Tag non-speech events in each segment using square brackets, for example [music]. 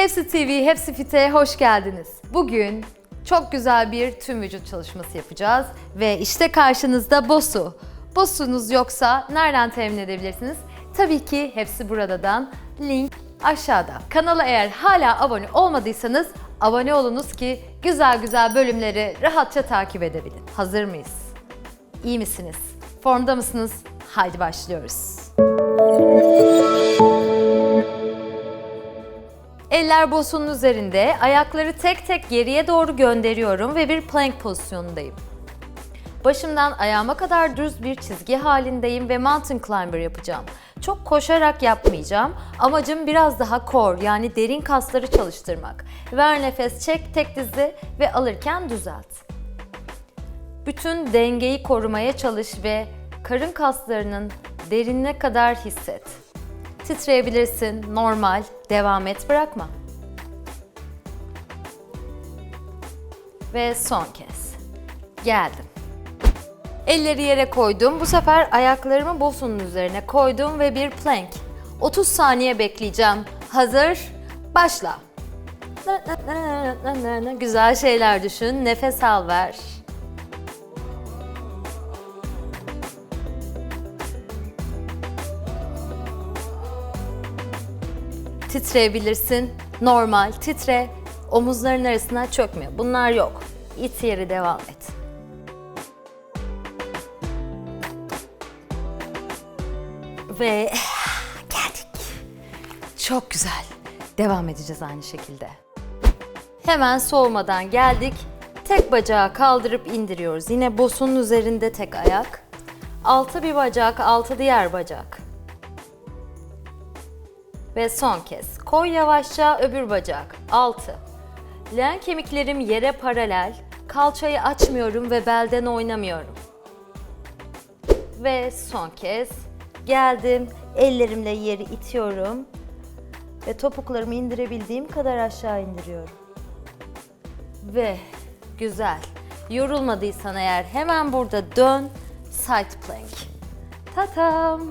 Hepsi TV, Hepsi Fit'e hoş geldiniz. Bugün çok güzel bir tüm vücut çalışması yapacağız ve işte karşınızda Bosu. Bosunuz yoksa nereden temin edebilirsiniz? Tabii ki hepsi buradadan. Link aşağıda. Kanala eğer hala abone olmadıysanız abone olunuz ki güzel güzel bölümleri rahatça takip edebilin. Hazır mıyız? İyi misiniz? Formda mısınız? Haydi başlıyoruz. Eller bosunun üzerinde, ayakları tek tek geriye doğru gönderiyorum ve bir plank pozisyonundayım. Başımdan ayağıma kadar düz bir çizgi halindeyim ve mountain climber yapacağım. Çok koşarak yapmayacağım. Amacım biraz daha core yani derin kasları çalıştırmak. Ver nefes çek tek dizi ve alırken düzelt. Bütün dengeyi korumaya çalış ve karın kaslarının derinine kadar hisset. Titreyebilirsin, normal, devam et, bırakma. Ve son kez. Geldim. Elleri yere koydum. Bu sefer ayaklarımı bosunun üzerine koydum ve bir plank. 30 saniye bekleyeceğim. Hazır? Başla. Güzel şeyler düşün. Nefes al ver. Titreyebilirsin. Normal. Titre. Omuzların arasına çökme. Bunlar yok. İt yeri devam et. Ve [sighs] geldik. Çok güzel. Devam edeceğiz aynı şekilde. Hemen soğumadan geldik. Tek bacağı kaldırıp indiriyoruz. Yine bosunun üzerinde tek ayak. Altı bir bacak, altı diğer bacak. Ve son kez. Koy yavaşça öbür bacak. 6. Leğen kemiklerim yere paralel. Kalçayı açmıyorum ve belden oynamıyorum. Ve son kez. Geldim. Ellerimle yeri itiyorum. Ve topuklarımı indirebildiğim kadar aşağı indiriyorum. Ve güzel. Yorulmadıysan eğer hemen burada dön. Side plank. Tatam.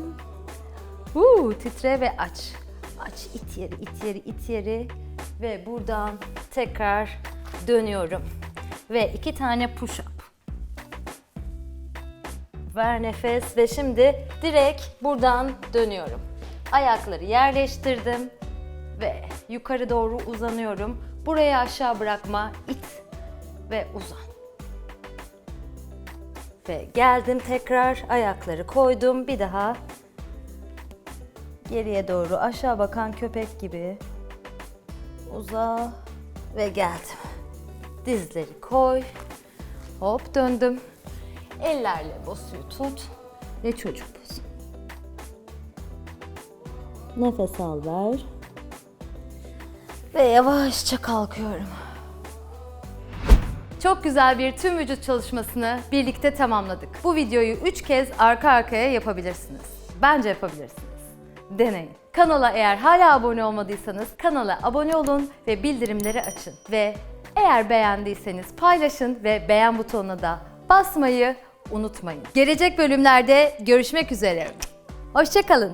Uuu titre ve aç. Aç it yeri, it yeri, it yeri ve buradan tekrar dönüyorum. Ve iki tane push up. Ver nefes ve şimdi direkt buradan dönüyorum. Ayakları yerleştirdim ve yukarı doğru uzanıyorum. Burayı aşağı bırakma, it ve uzan. Ve geldim tekrar ayakları koydum. Bir daha Geriye doğru aşağı bakan köpek gibi uza ve geldim. Dizleri koy. Hop döndüm. Ellerle bosuyu tut ve çocuk bosu. Nefes al ver. Ve yavaşça kalkıyorum. Çok güzel bir tüm vücut çalışmasını birlikte tamamladık. Bu videoyu 3 kez arka arkaya yapabilirsiniz. Bence yapabilirsiniz. Deneyin. Kanala eğer hala abone olmadıysanız kanala abone olun ve bildirimleri açın. Ve eğer beğendiyseniz paylaşın ve beğen butonuna da basmayı unutmayın. Gelecek bölümlerde görüşmek üzere. Hoşçakalın.